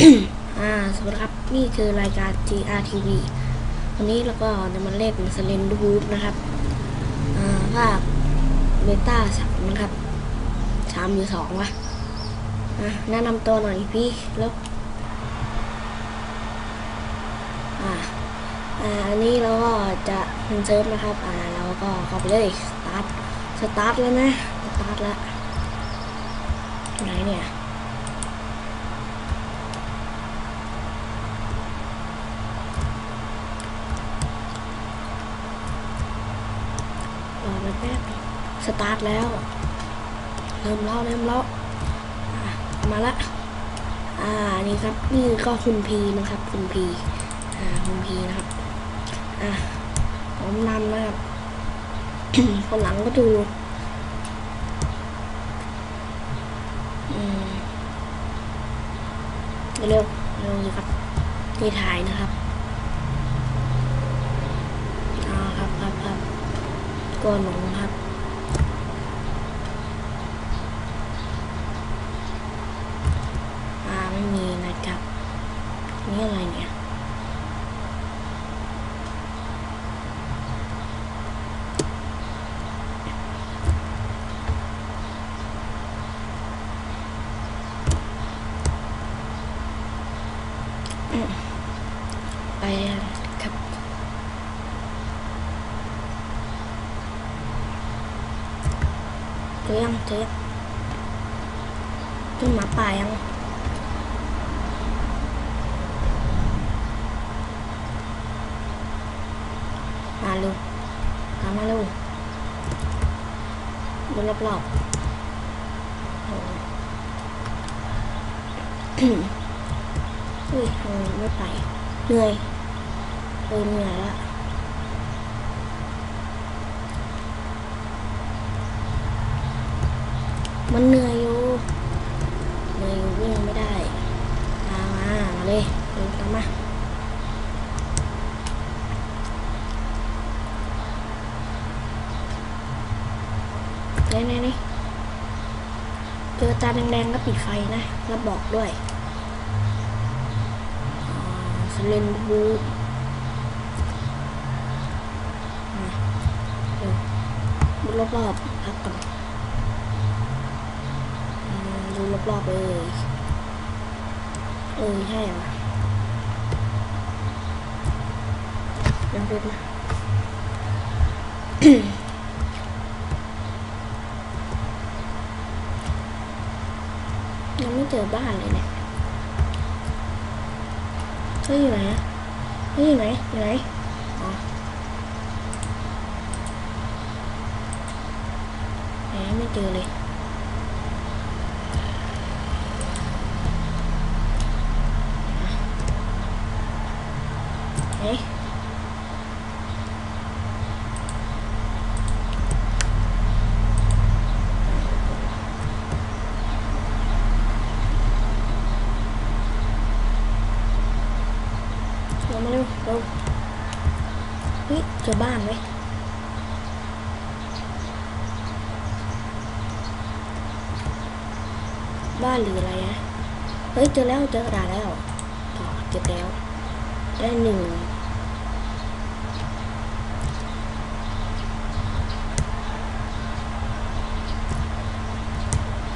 อ่าสวัสดีครับ นี่คือรายการ GRTV วันนี้เราก็จะมาเล่นสเลนดูบูนะครับอ่าภาคเบต้าสามนะครับสามหรือสองวะอะแนะนำตัวหน่อยพี่แล้วอ่าอ่าอันนี้เราก็จะเป็นเซิร์ฟนะครับ อ่าเราก็เข้าไปเลยสตาร์ทสตาร์ทแล้วนะสตาร์ทแล้วไหนเนี่ย รอมาแป๊บสตาร์ทแล้ว เริ่มแล้วเริ่มแล้วอะมาละ อ่า นี่ครับ นี่ก็คุณพีนะครับ คุณพี อ่า คุณพีนะครับ อะผมนำนะครับ คนหลังก็ดูเร็วเร็วเลยครับ นี่ถ่ายนะครับอ่าครับครับครับ ก็หลงครับ อ่าไม่มีนะครับ นี่อะไรเนี่ย ไปครับเจอยังเจอยังเจอหมาป่ายังมาเร็วตามมาเร็วดูรอบๆอุ้ยไม่ไปเหนื่อยเออเหนื่อยและ มันเหนื่อยอยู่เหนื่อยอยู่วิ่งไม่ได้ตามมามาเลยเดินตามมาเน่เน่เน่เจอตาแดงๆก็ปิดไฟนะ แล้วบอกด้วยสเลนบูมาเดี๋ยวดูรอบๆพักก่อนอืมดู รอบๆเลยเออใช่เหรอยังเป็นนะยังไม่เจอบ้านเลยเนี่ยเฮ้ยอยู่ไหนอะเฮ้ยอยู่ไหนอยู่ไหนอ๋อไหนไม่เจอเลย มาเร็วเร็วเฮ้ยเจอบ้านไหมบ้านหรืออะไรนะเฮ้ยเจอแล้วเจอกระดาษแล้วต่อเก็บแล้ว ได้หนึ่ง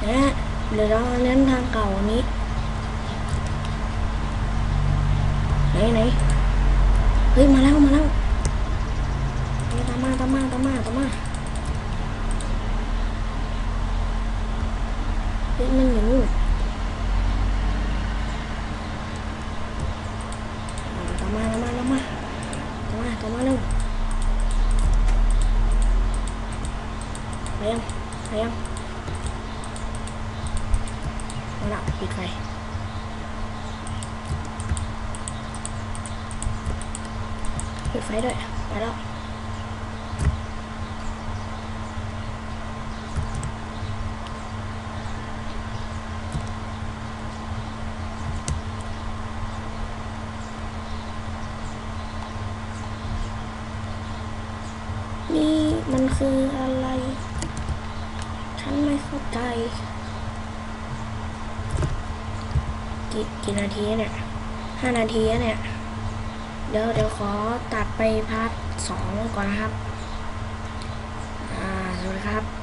นะเดี๋ยวเราเน้นทางเก่าอันนี้ไหนไหน เฮ้ยมาแล้วมาแล้วเฮ้ยตามมาตามมาตามมาตามมาเฮ้ยมันอยู่นู่นอ่าตามมาตามมาตามมาตามมาตามมาเร็วไปยังไปยังเอาละปิดไฟ ปิด ไฟด้วยไปแล้วนี่มันคืออะไร ฉันไม่เข้าใจ กี่กี่นาทีเนี่ยห้านาทีเนี่ย เดี๋ยวเดี๋ยวขอตัดไปพาร์ทสองก่อนนะครับ อ่าสวัสดีครับ